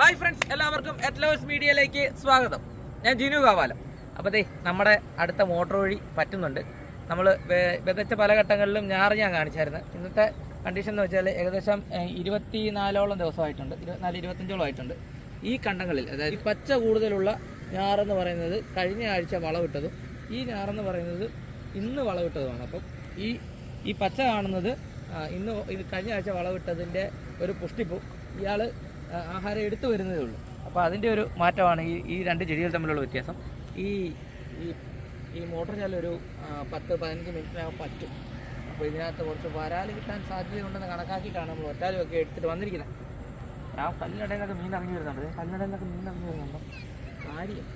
Hi friends എല്ലാവർക്കും എറ്റ്ലവേഴ്സ് മീഡിയയിലേക്ക് സ്വാഗതം. ഞാൻ ജിനു കാവാലം. അപ്പോൾ ദേ നമ്മുടെ അടുത്ത മോട്ടോർ വഴി പറ്റുന്നുണ്ട്. നമ്മൾ വിതച്ച പല ഘട്ടങ്ങളിലും ഞാറ് ഞാൻ കാണിച്ചായിരുന്നു. ഇന്നത്തെ കണ്ടീഷൻ എന്ന് വെച്ചാൽ ഏകദേശം ഇരുപത്തി നാലോളം ദിവസമായിട്ടുണ്ട്. ഇരുപത്തിനാല് ഇരുപത്തഞ്ചോളം ആയിട്ടുണ്ട്. ഈ കണ്ടങ്ങളിൽ അതായത് ഈ പച്ച കൂടുതലുള്ള ഞാറെന്ന് പറയുന്നത് കഴിഞ്ഞ ആഴ്ച വളവിട്ടതും ഈ ഞാറെന്ന് പറയുന്നത് ഇന്ന് വളവിട്ടതുമാണ്. അപ്പം ഈ ഈ പച്ച കാണുന്നത് ഇന്ന് ഇത് കഴിഞ്ഞ ആഴ്ച വളവിട്ടതിന്റെ ഒരു പുഷ്ടിപ്പും ഇയാൾ ആഹാരം എടുത്തു വരുന്നതേ ഉള്ളൂ. അപ്പോൾ അതിന്റെ ഒരു മാറ്റമാണ് ഈ ഈ രണ്ട് ചെടികൾ തമ്മിലുള്ള വ്യത്യാസം. ഈ ഈ ഈ മോട്ടർ ചാല ഒരു പത്ത് പതിനഞ്ച് മിനിറ്റിനകം പറ്റും. അപ്പോൾ ഇതിനകത്ത് കുറച്ച് വരാൽ കിട്ടാൻ സാധ്യതയുണ്ടെന്ന് കണക്കാക്കിയിട്ടാണ് നമ്മൾ ഒറ്റാലും ഒക്കെ എടുത്തിട്ട് വന്നിരിക്കുന്നത്. ആ കല്ലടയിലൊക്കെ മീൻ ഇറങ്ങി വരുന്നുണ്ട്. കല്ലടയിലൊക്കെ മീൻ ഇറങ്ങി വരുന്നുണ്ടോ. കാര്യം.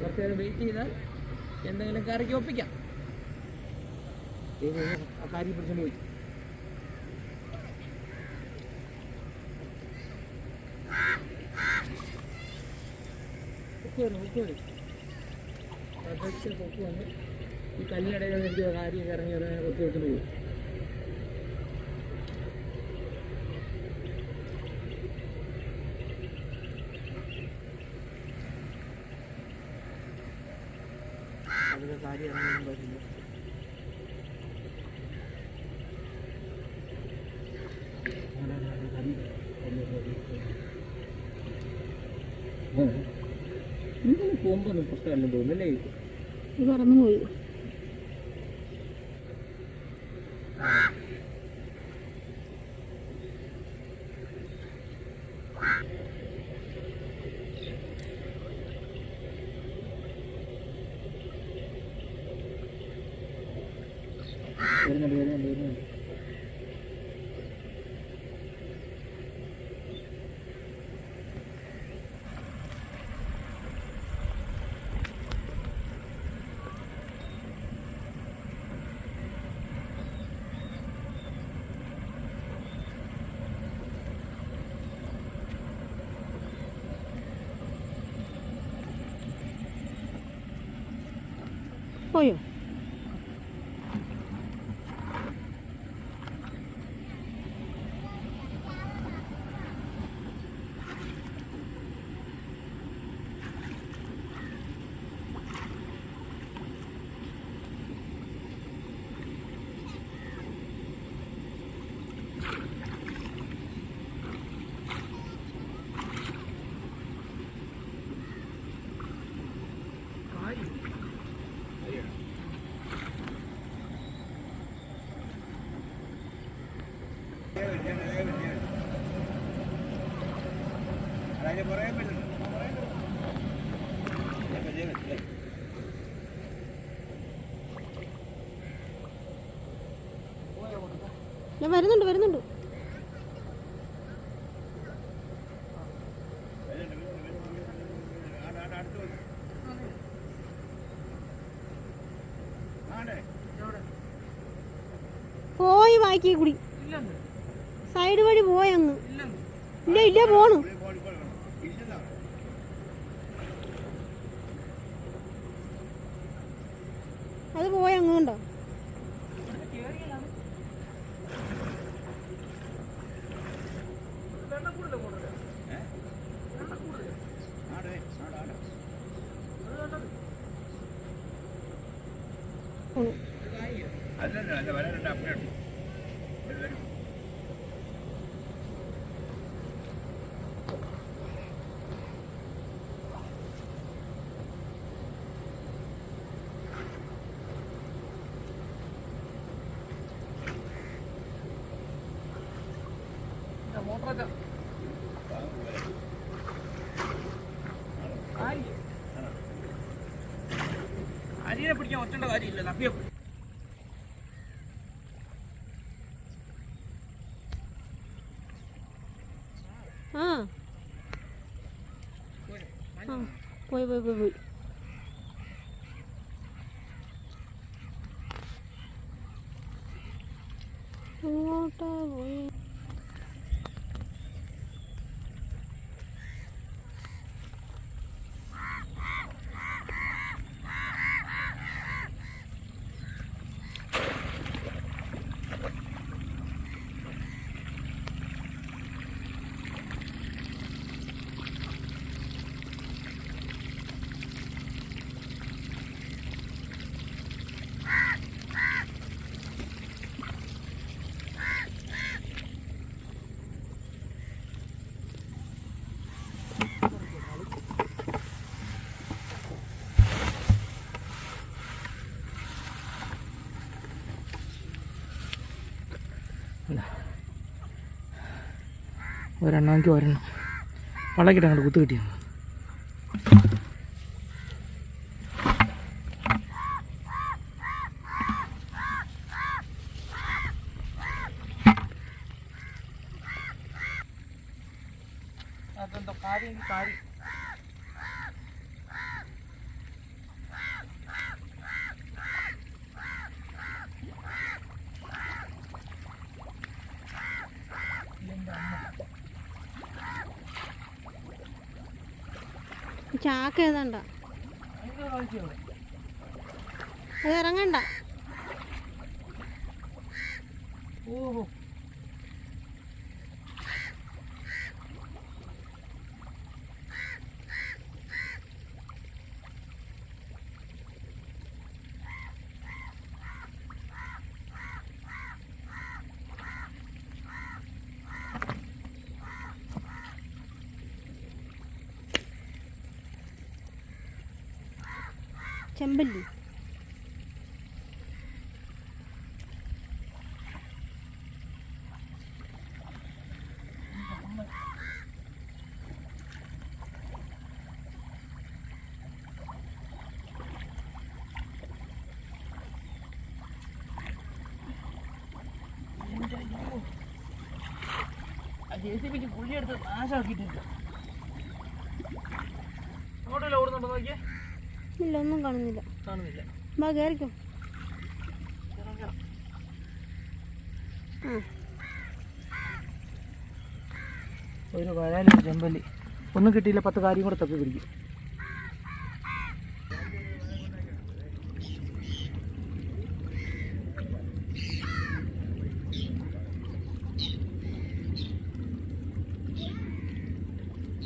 കുറച്ച് നേരം വെയിറ്റ് ചെയ്താൽ എന്തെങ്കിലും കറിക്ക് ഒപ്പിക്കാം. കാര്യം പിടിച്ചോണ്ട് പോയി. പൊക്കുവന്നു, പൊക്കുവന്നു. പതുക്കെ പൊക്കുവന്ന് ഈ കല്ലിനിടയിൽ എനിക്ക് കാര്യം ഇറങ്ങി ഇറങ്ങി കൊത്തി പോയി അതിന്റെ കാര്യം പറ്റില്ല പോകുമ്പോൾ പ്രശ്നമല്ലെന്ന് ഇത് പറന്നു പോയി വരുന്നുണ്ട് വരുന്നുണ്ട് വരുന്നുണ്ട് പോയോ ഞാൻ വരുന്നുണ്ട് വരുന്നുണ്ട്. പോയി വായിക്കേ കൂടി. സൈഡ് വഴി പോയി അങ്ങ്. ഇല്ല ഇല്ല പോണു. അത് പോയി അങ്ങ് കണ്ടോ പോണു. മോട്ടറൊക്കെ അരിയെ പിടിക്കാൻ ഒറ്റണ്ട കാര്യമില്ല തപ്പിയോ ആ ആ പോയി പോയി പോയി പോയി എങ്ങോട്ടാ പോയി ഒരെണ്ണമെങ്കിൽ ഒരെണ്ണം. വളക്കിട്ട് അങ്ങോട്ട് കുത്തു കിട്ടിയ ചാക്ക ഏതാണ്ട? ഇറങ്ങണ്ട. ചെമ്പല്ലി beli. സി ബിക്ക് ഓടുന്നുണ്ടോ നോക്കിയേ ഇല്ല ഒന്നും കാണുന്നില്ല. കാണുന്നില്ല. ബാ കയറിക്കോ ഒരു വരാലൊരു ചെമ്പല്ലി. ഒന്നും കിട്ടിയില്ല പത്ത് കാര്യം കൂടെ തപ്പി പിടിക്കും.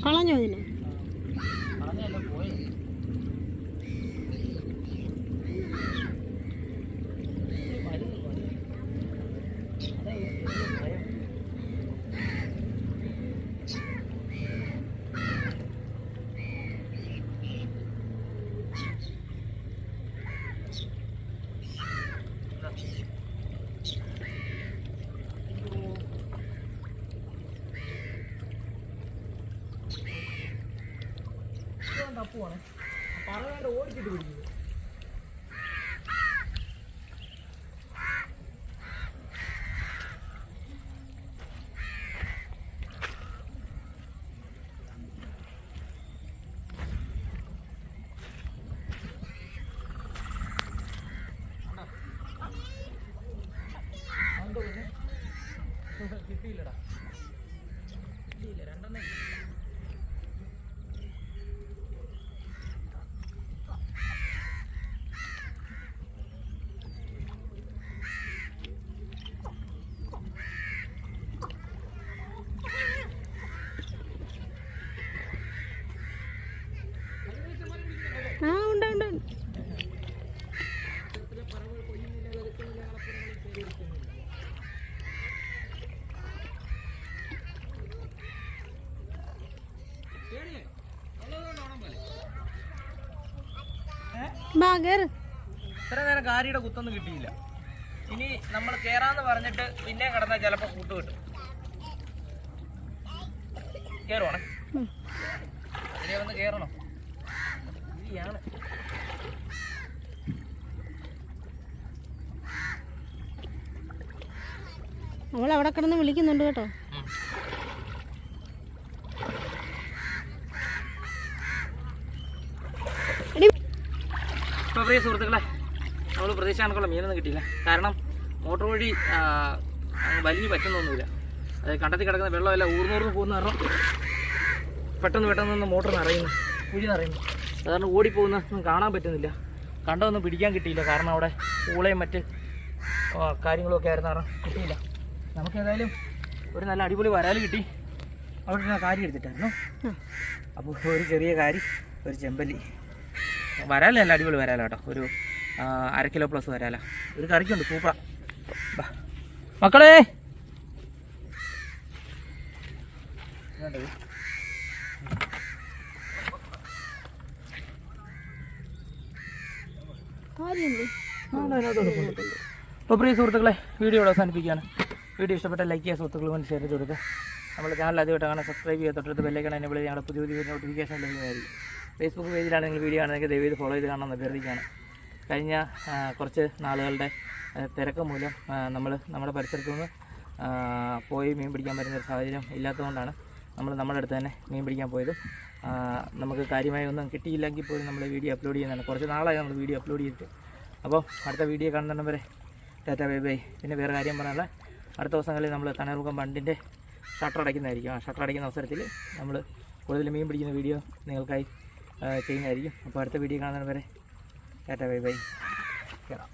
കളഞ്ഞോ ഇതിനെ കളഞ്ഞല്ല പോയത് തപ്പുവാണ് പറയാണ്ട് ഓടിച്ചിട്ട് പിടിക്കുന്നത് ബാ ഇത്ര നേരം കാരിയുടെ കുത്തൊന്നും കിട്ടിയില്ല. ഇനി നമ്മൾ കേറാന്ന് പറഞ്ഞിട്ട് പിന്നെ കിടന്നാൽ ചിലപ്പോൾ കൂട്ട് കിട്ടും. കേറുവാണേ. വന്ന് കേറണം. അവൾ അവിടെ കിടന്ന് വിളിക്കുന്നുണ്ട് കേട്ടോ. പ്രിയ സുഹൃത്തുക്കളെ നമ്മൾ പ്രതീക്ഷ കണക്കുള്ള മീനൊന്നും കിട്ടിയില്ല. കാരണം മോട്ടോർ വഴി വലിയ പറ്റുന്നൊന്നുമില്ല. അത് കണ്ടത്തിൽ കിടക്കുന്ന വെള്ളമെല്ലാം ഊർന്നൂർന്ന് പോകുന്ന കാരണം പെട്ടെന്ന് പെട്ടെന്ന് മോട്ടോർ നിറയുന്നു കുഴി നിറയുന്നു. അതുകൊണ്ട് കാരണം ഓടിപ്പോകുന്ന കാണാൻ പറ്റുന്നില്ല. കണ്ടതൊന്നും പിടിക്കാൻ കിട്ടിയില്ല. കാരണം അവിടെ ഊളയും മറ്റ് കാര്യങ്ങളൊക്കെ ആയിരുന്നു കാരണം കിട്ടിയില്ല. നമുക്ക് ഏതായാലും ഒരു നല്ല അടിപൊളി വരാൽ കിട്ടി. അവിടെ ഞാൻ കാരി എടുത്തിട്ടായിരുന്നു. അപ്പോൾ ഒരു ചെറിയ കാരി ഒരു ചെമ്പല്ലി. വരാലല്ല അടിപൊളി വരാല കേട്ടോ. ഒരു അര കിലോ പ്ലസ് വരാല. ഒരു കറിക്കുണ്ട് സൂപ്പറാ. മക്കളെ! അപ്പോൾ പ്രിയ സുഹൃത്തുക്കളെ വീഡിയോ ഇവിടെ അവസാനിപ്പിക്കുകയാണ്. വീഡിയോ ഇഷ്ടപ്പെട്ട ലൈക്ക് ചെയ്യുക സുഹൃത്തുക്കൾ കൊണ്ട് ഷെയർ ചെയ്ത് കൊടുക്കുക. നമ്മുടെ ചാനൽ ആദ്യമായിട്ട് അങ്ങനെ സബ്സ്ക്രൈബ് ചെയ്യുക തൊട്ടടുത്ത് ബെല്ലൈക്കൺ എന്നെ വിളി ഞങ്ങളുടെ പുതിയ പുതിയ നോട്ടിഫിക്കേഷൻ ലഭ്യമായിരിക്കും ഫേസ്ബുക്ക് പേജിലാണ് നിങ്ങൾ വീഡിയോ ആണെങ്കിൽ ദയവ് ചെയ്ത് ഫോളോ ചെയ്ത് കാണാമെന്ന് അഭ്യർത്ഥിക്കുകയാണ്. കഴിഞ്ഞ കുറച്ച് നാളുകളുടെ തിരക്ക് മൂലം നമ്മൾ നമ്മുടെ പരിസരത്തു നിന്ന് പോയി മീൻ പിടിക്കാൻ പറ്റുന്ന ഒരു സാഹചര്യം ഇല്ലാത്തതുകൊണ്ടാണ് നമ്മൾ നമ്മുടെ അടുത്ത് തന്നെ മീൻ പിടിക്കാൻ പോയതും. നമുക്ക് കാര്യമായി ഒന്നും കിട്ടിയില്ലെങ്കിൽ പോലും നമ്മൾ വീഡിയോ അപ്ലോഡ് ചെയ്യുന്നതാണ്. കുറച്ച് നാളായി നമ്മൾ വീഡിയോ അപ്ലോഡ് ചെയ്തിട്ട്. അപ്പോൾ അടുത്ത വീഡിയോ കാണുന്നുണ്ട് വരെ ടാറ്റ ബൈ ബൈ. പിന്നെ വേറെ കാര്യം പറയാനുള്ള അടുത്ത ദിവസങ്ങളിൽ നമ്മൾ തണ്ണീർമുഖം ബണ്ടിന്റെ ഷട്ടർ അടയ്ക്കുന്നതായിരിക്കും. ആ ഷട്ടർ അടയ്ക്കുന്ന അവസരത്തിൽ നമ്മൾ കൂടുതൽ മീൻ പിടിക്കുന്ന വീഡിയോ നിങ്ങൾക്കായി ചെയ്യുന്നതായിരിക്കും. അപ്പോൾ അടുത്ത വീഡിയോ കാണുന്നതിന് വരെ ടാറ്റ ബൈ ബൈ. കേടാം